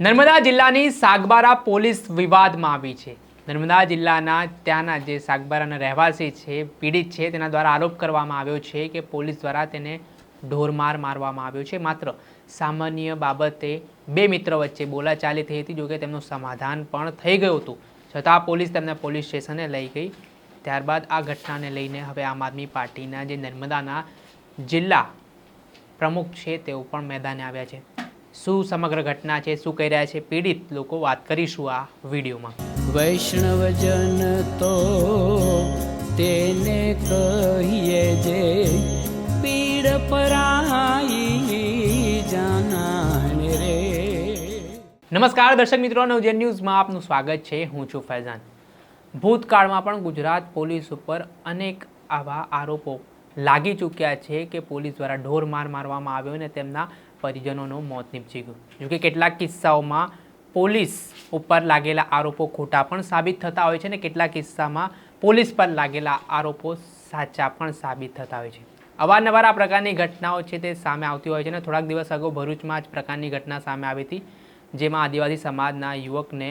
નર્મદા જિલ્લાની સાગબારા પોલીસ વિવાદમાં આવી છે. નર્મદા જિલ્લાના ત્યાંના જે સાગબારાના રહેવાસી છે, પીડિત છે, તેના દ્વારા આરોપ કરવામાં આવ્યો છે કે પોલીસ દ્વારા તેને ઢોરમાર મારવામાં આવ્યો છે. માત્ર સામાન્ય બાબતે બે મિત્ર વચ્ચે બોલાચાલી થઈ હતી જોકે તેમનું સમાધાન પણ થઈ ગયું હતું. છતાં પોલીસ તેમને પોલીસ સ્ટેશને લઈ ગઈ. ત્યારબાદ આ ઘટનાને લઈને હવે આમ આદમી પાર્ટીના જે નર્મદાના જિલ્લા પ્રમુખ છે, તેઓ પણ મેદાને આવ્યા છે. શું સમગ્ર ઘટના છે શું કહી રહ્યા છે? પીડિત લોકો વાત કરીશું આ વિડીયોમાં. વૈષ્ણવજન તો તેને કહીએ જે પીડ પરાઈ જાનાને રે. નમસ્કાર દર્શક મિત્રો નવજન ન્યૂઝમાં આપનું સ્વાગત છે. હું છું ફૈઝાન. ભૂતકાળમાં પણ ગુજરાત પોલીસ ઉપર અનેક આવા આરોપો લાગી ચૂક્યા છે કે પોલીસ દ્વારા ઢોર માર મારવામાં આવ્યો અને તેમના પરિજનોનું મોત નીપજી ગયું. જોકે કેટલાક કિસ્સાઓમાં પોલીસ ઉપર લાગેલા આરોપો ખોટા પણ સાબિત થતા હોય છે અને કેટલાક કિસ્સામાં પોલીસ પર લાગેલા આરોપો સાચા પણ સાબિત થતા હોય છે. અવારનવાર આ પ્રકારની ઘટનાઓ છે તે સામે આવતી હોય છે અને થોડાક દિવસ અગાઉ ભરૂચમાં જ પ્રકારની ઘટના સામે આવી હતી, જેમાં આદિવાસી સમાજના યુવકને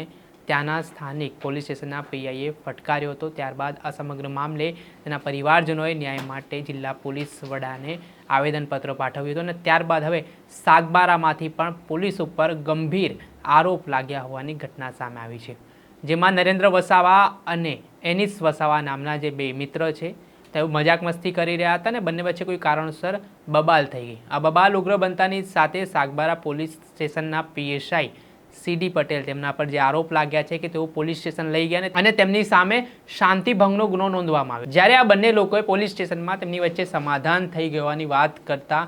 ત્યાંના સ્થાનિક પોલીસ સ્ટેશનના પીઆઈએ ફટકાર્યો હતો. ત્યારબાદ આ સમગ્ર મામલે તેના પરિવારજનોએ ન્યાય માટે જિલ્લા પોલીસ વડાને આવેદનપત્ર પાઠવ્યું હતું અને ત્યારબાદ હવે સાગબારામાંથી પણ પોલીસ ઉપર ગંભીર આરોપ લાગ્યા હોવાની ઘટના સામે આવી છે. જેમાં નરેન્દ્ર વસાવા અને એનિસ વસાવા નામના જે બે મિત્ર છે, તેઓ મજાક મસ્તી કરી રહ્યા હતા અને બંને વચ્ચે કોઈ કારણસર બબાલ થઈ ગઈ. આ બબાલ ઉગ્ર બનતાની સાથે સાગબારા પોલીસ સ્ટેશનના પીએસઆઈ સીડી પટેલ. તેમના પર જે આરોપ લાગ્યા છે કે તેઓ પોલીસ સ્ટેશન લઈ ગયા અને તેમની સામે શાંતિભંગનો ગુનો નોંધવામાં આવ્યો. જ્યારે આ બંને લોકોએ પોલીસ સ્ટેશનમાં તેમની વચ્ચે સમાધાન થઈ ગયાની વાત કરતા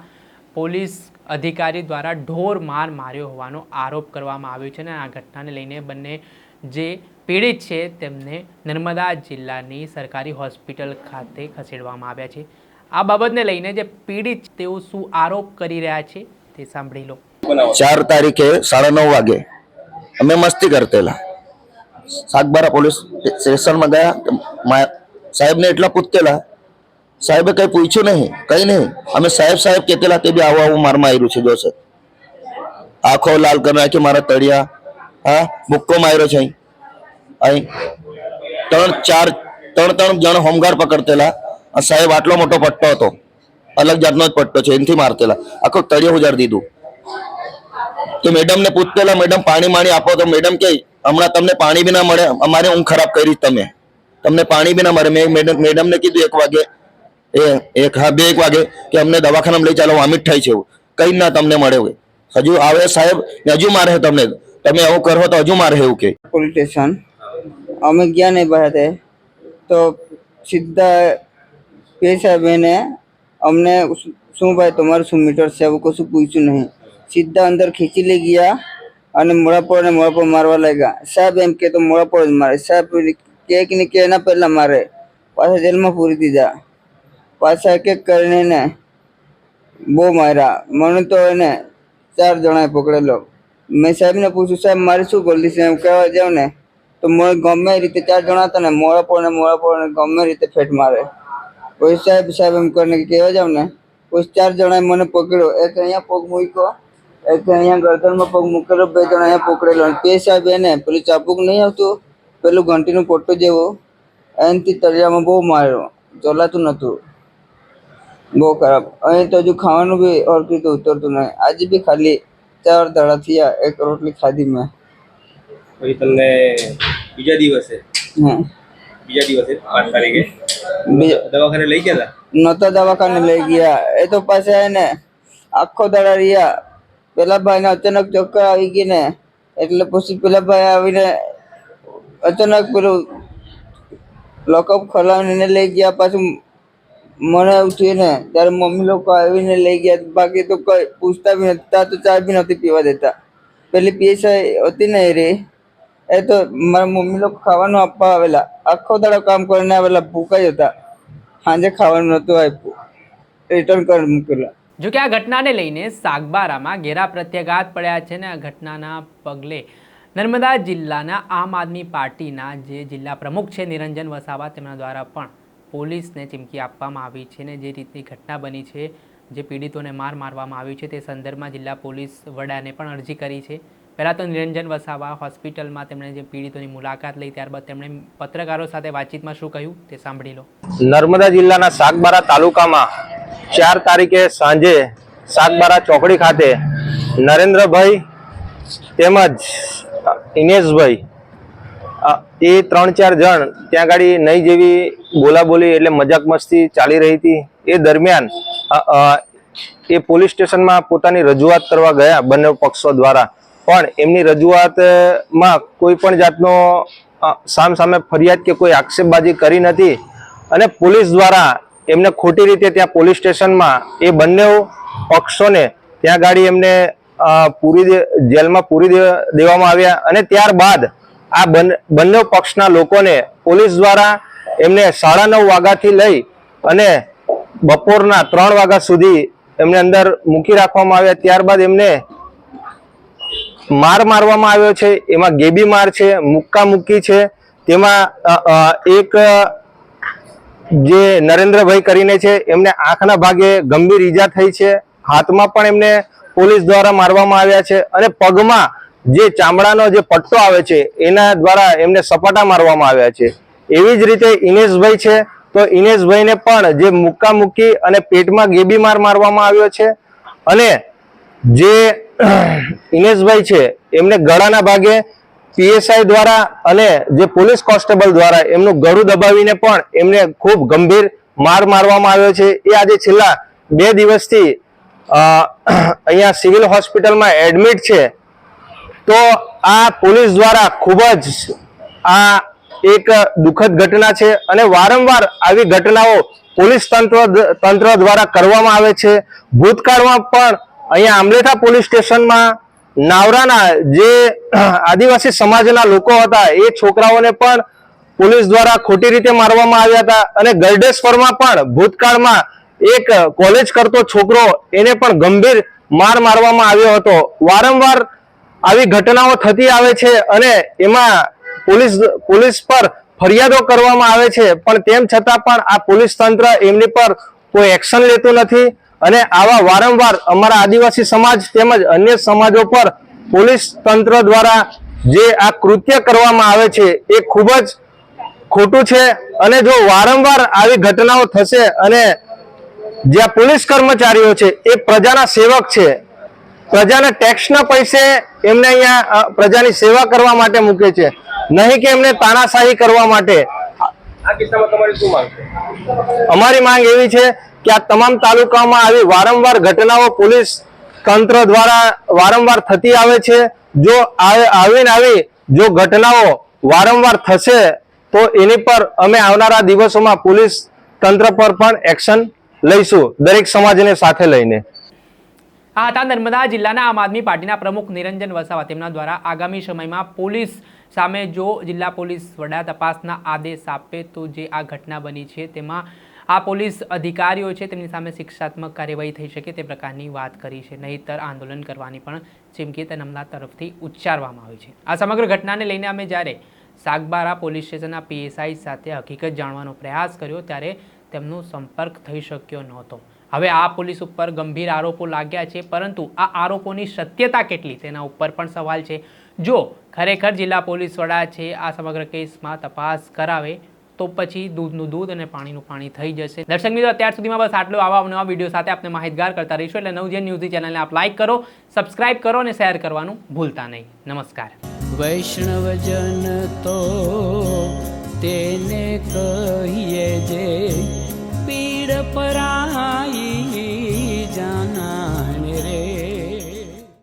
પોલીસ અધિકારી દ્વારા ઢોર માર માર્યો હોવાનો આરોપ કરવામાં આવ્યો છે અને આ ઘટનાને લઈને બંને જે પીડિત છે તેમને નર્મદા જિલ્લાની સરકારી હોસ્પિટલ ખાતે ખસેડવામાં આવ્યા છે. આ બાબતને લઈને જે પીડિત તેઓ શું આરોપ કરી રહ્યા છે તે સાંભળી લો. ચાર તારીખે સાડા નવ વાગે અમે મસ્તી કરતેલા. સાગબારા પોલીસ સ્ટેશનમાં ગયા સાહેબને એટલા પૂછતેલા, સાહેબે કઈ પૂછ્યું નહીં, કઈ નહીં. અમે સાહેબ સાહેબ કહેતેલા તે બી આવું આવું મારમાં આવ્યું છે, જોશે. આંખો લાલ કરી નાખી મારા તળિયા. હા, મુક્કો માર્યો છે અહીં. અહીં ત્રણ, ચાર, ત્રણ ત્રણ જણ હોમગાર્ડ પકડતેલા. સાહેબ આટલો મોટો પટ્ટો હતો. અલગ જાતનો જ પટ્ટો છે, એનાથી મારતેલા. આખો તળિયો ઉજાડી દીધું. તો મેડમ ને પૂછતેલા મેડમ પાણી માણી આપો તો મેડમ કે, હમણાં તમને પાણી બી ના મળે, અમારે ઊંઘ ખરાબ કરી તમે. તમને પાણી બી ના મળે. મેં મેડમ મેડમને કીધું એક વાગે, એ, એક, હા, બે, એક વાગે કે અમને દવાખાનામાં લઈ ચાલો વોમિટ થાય છે એવું. કઈ ના તમને મળે એવું. હજુ આવે સાહેબ, હજુ મારે તમને. તમે આવું કરો તો હજુ મારે એવું કે. પોલીસ સ્ટેશન અમે ગયા ને બહાર તે સીધા પે સાહેબને અમને, શું ભાઈ, તમારું શું મીટર છે? એવું કશું પૂછ્યું નહીં. સીધા અંદર ખીચી લઈ ગયા અને મોડા પર ને મોડા પર મારવા લાગ્યા સાહેબ એમ કે તો મોડા પર જ મારે સાહેબ કે કે ને કે એના પહેલા મારે પાછા જેલમાં પૂરી દીધા પાછા એક એક કરીને ને બહુ માર્યા મને તો એને ચાર જણાએ પકડેલો મેં સાહેબને પૂછ્યું સાહેબ મારે શું ગલતી છે એમ કહેવા જાઉં ને તો મને ગમે એ રીતે ચાર જણા હતા ને મોડા પર ને મોડા પર ને ગમે એ રીતે ફેટ મારે કોઈ સાહેબ સાહેબ એમ કરીને કહેવા જાઉં ને કોઈ ચાર જણાએ મને પકડ્યો એક અહીંયા પગ મૂક્યો એક અહીંયા ગરદનમાં પગ મૂકેલો બે જણા અહીંયા પકડેલો. અને તે સાહેબ એને પેલું ચાપુક નહીં આવતું પેલું ઘંટીનું પોટો જેવો એનાથી તળિયામાં બહુ માર્યો. ચલાતું નહોતું. બહુ ખરાબ. અહીં તો હજુ ખાવાનું બી હરખી તો ઉતરતું નહીં. આજે બી ખાલી ચાર દાડા થયા એક રોટલી ખાધી મેં. પછી તમને બીજા દિવસે? હા બીજા દિવસે પાંચ તારીખે દવાખાને લઈ ગયા હતા નહોતા દવાખાને લઈ ગયા. એ તો પાછા એને આખો દાડા રહ્યા. પેલા ભાઈને અચાનક ચક્કર આવી ગઈ ને એટલે પછી પેલા ભાઈ આવીને અચાનક પેલું લોકઅપ ખોલાવીને લઈ ગયા, પાછું મને ઉઠી ને, ત્યારે મમ્મી લોકો આવીને લઈ ગયા, બાકી તો કઈ પૂછતા બી નથી ત્યાં તો ચા બી નથી પીવા દેતા. પેલી પીએસઆઈ હતી ને રે એ તો મારા મમ્મી લોકો ખાવાનું આપવા આવેલા, આખો દાડો કામ કરીને આવેલા ભૂખા હતા સાંજે ખાવાનું નહોતું આપ્યું. રિટર્ન કરી મૂકેલા. જો કે આ ઘટનાને લઈને સાગબારામાં ઘેરા પ્રત્યાઘાત પડ્યા છે ને આ ઘટનાના પગલે નર્મદા જિલ્લાના આમ આદમી પાર્ટીના જે જિલ્લા પ્રમુખ છે નિરંજન વસાવા, તેમના દ્વારા પણ પોલીસને ચીમકી આપવામાં આવી છે ને જે રીતની ઘટના બની છે, જે પીડિતોને માર મારવામાં આવ્યું છે તે સંદર્ભમાં જિલ્લા પોલીસ વડાને પણ અરજી કરી છે. પહેલાં તો નિરંજન વસાવા હોસ્પિટલમાં તેમણે જે પીડિતોની મુલાકાત લઈ, ત્યારબાદ તેમણે પત્રકારો સાથે વાતચીતમાં શું કહ્યું તે સાંભળી લો. નર્મદા જિલ્લાના સાગબારા તાલુકામાં ચાર તારીખે સાંજે સાતબારા ચોકડી ખાતે નરેન્દ્રભાઈ તેમજ ઇનેશભાઈ એ ત્રણ ચાર જણ ત્યાં ગાડી નહીં જેવી બોલાબોલી એટલે મજાક મસ્તી ચાલી રહી હતી. એ દરમિયાન એ પોલીસ સ્ટેશનમાં પોતાની રજૂઆત કરવા ગયા બંને પક્ષો દ્વારા. પણ એમની રજૂઆતમાં કોઈ પણ જાતનો સામ સામે ફરિયાદ કે કોઈ આક્ષેપબાજી કરી નથી. અને પોલીસ દ્વારા એમને ખોટી રીતે ત્યાં પોલીસ સ્ટેશનમાં એ બંને પક્ષોને ત્યાં ગાડી એમને પૂરી જેલમાં પૂરી દેવામાં આવ્યા અને ત્યારબાદ આ બંને પક્ષના લોકોને પોલીસ દ્વારા એમને સાડા નવ વાગ્યાથી લઈ અને બપોરના ત્રણ વાગ્યા સુધી એમને અંદર મૂકી રાખવામાં આવ્યા. ત્યારબાદ એમને માર મારવામાં આવ્યો છે. એમાં ગેબી માર છે, મુક્કા મુક્કી છે. તેમાં એક જે નરેન્દ્રભાઈ કરીને છે, એમને આંખના ભાગે ગંભીર ઈજા થઈ છે. હાથમાં પણ એમને પોલીસ દ્વારા મારવામાં આવ્યા છે અને પગમાં જે ચામડાનો જે પટ્ટો આવે છે, એના દ્વારા એમને સપાટા મારવામાં આવ્યા છે. એવી જ રીતે ઇનેશભાઈ છે, તો ઇનેશભાઈને પણ જે મુક્કા મુક્કી અને પેટમાં ગેબી માર મારવામાં આવ્યો છે અને જે ઇનેશભાઈ છે, એમને ગળાના ભાગે પીએસઆઈ દ્વારા અને જે પોલીસ કોન્સ્ટેબલ દ્વારા એમનું ગળું દબાવીને પણ એમને ખૂબ ગંભીર માર મારવામાં આવ્યો છે. એ આજે છેલ્લા બે દિવસથી અહીંયા સિવિલ હોસ્પિટલમાં એડમિટ છે. તો આ પોલીસ દ્વારા ખૂબ જ આ એક દુઃખદ ઘટના છે અને વારંવાર આવી ઘટનાઓ પોલીસ તંત્ર તંત્ર દ્વારા કરવામાં આવે છે. ભૂતકાળમાં પણ અહીંયા આમલેઠા પોલીસ સ્ટેશનમાં નાવરાના જે આદિવાસી સમાજના લોકો હતા, એ છોકરાઓને પણ પોલીસ દ્વારા ખોટી રીતે મારવામાં આવ્યા હતા અને ગરડેશ્વરમાં પણ ભૂતકાળમાં એક કોલેજ કરતો છોકરો એને પણ ગંભીર માર મારવામાં આવ્યો હતો. વારંવાર આવી ઘટનાઓ થતી આવે છે અને એમાં પોલીસ પોલીસ પર ફરિયાદો કરવામાં આવે છે. પણ તેમ છતાં પણ આ પોલીસ તંત્ર એમની પર કોઈ એક્શન લેતું નથી. અને આવા વારંવાર અમારા આદિવાસી સમાજ તેમજ અન્ય સમાજો પર પોલીસ તંત્ર દ્વારા જે આ કૃત્ય કરવામાં આવે છે એ ખૂબ જ ખોટું છે. અને જો વારંવાર આવી ઘટનાઓ થશે અને જ્યાં પોલીસ કર્મચારીઓ છે એ પ્રજાના સેવક છે પ્રજાના ટેક્સના પૈસે એમને અહીંયા પ્રજાની સેવા કરવા માટે મૂકે છે. નહીં કે એમને તાનાશાહી કરવા માટે. અમારી માંગ એવી છે કે આ તમામ તાલુકામાં આવી વારંવાર ઘટનાઓ પોલીસ તંત્ર દ્વારા વારંવાર થતી આવે છે. જો આવે- આવીને આવી જો ઘટનાઓ વારંવાર થશે, તો એની પર અમે આવનારા દિવસોમાં પોલીસ તંત્ર પર પણ એક્શન લઈશું, દરેક સમાજને સાથે લઈને. આ હતા નર્મદા જિલ્લાના આમ આદમી પાર્ટીના પ્રમુખ નિરંજન વસાવા. તેમના દ્વારા આગામી સમયમાં પોલીસ સામે જો જિલ્લા પોલીસ વડા તપાસના આદેશ આપે તો જે આ ઘટના બની છે, તેમાં આ પોલીસ અધિકારીઓ છે, તેમની સામે શિક્ષાત્મક કાર્યવાહી થઈ શકે તે પ્રકારની વાત કરી છે. નહીતર આંદોલન કરવાની પણ ચીમકી તેમના તરફથી ઉચ્ચારવામાં આવી છે. આ સમગ્ર ઘટનાને લઈને અમે જ્યારે સાગબારા પોલીસ સ્ટેશનના પીએસઆઈ સાથે હકીકત જાણવાનો પ્રયાસ કર્યો, ત્યારે તેમનો સંપર્ક થઈ શક્યો નહોતો. હવે આ પોલીસ ઉપર ગંભીર આરોપો લાગ્યા છે, પરંતુ આ આરોપોની સત્યતા કેટલી? તેના ઉપર પણ સવાલ છે. જો ખરેખર જિલ્લા પોલીસ વડા છે, આ સમગ્ર કેસમાં તપાસ કરાવે તો પછી દૂધનું દૂધ અને પાણીનું પાણી થઈ જશે. દર્શક મિત્રો, અત્યાર સુધીમાં બસ આટલું આવા નવા વીડિયો સાથે આપણે માહિતગાર કરતા રહીશું. એટલે નવજન ન્યૂઝની ચેનલને આપ લાઇક કરો સબસ્ક્રાઇબ કરો અને શેર કરવાનું ભૂલતા નહીં. નમસ્કાર. વૈષ્ણવજન તો તેને કહીએ જે પીડ પરાઈ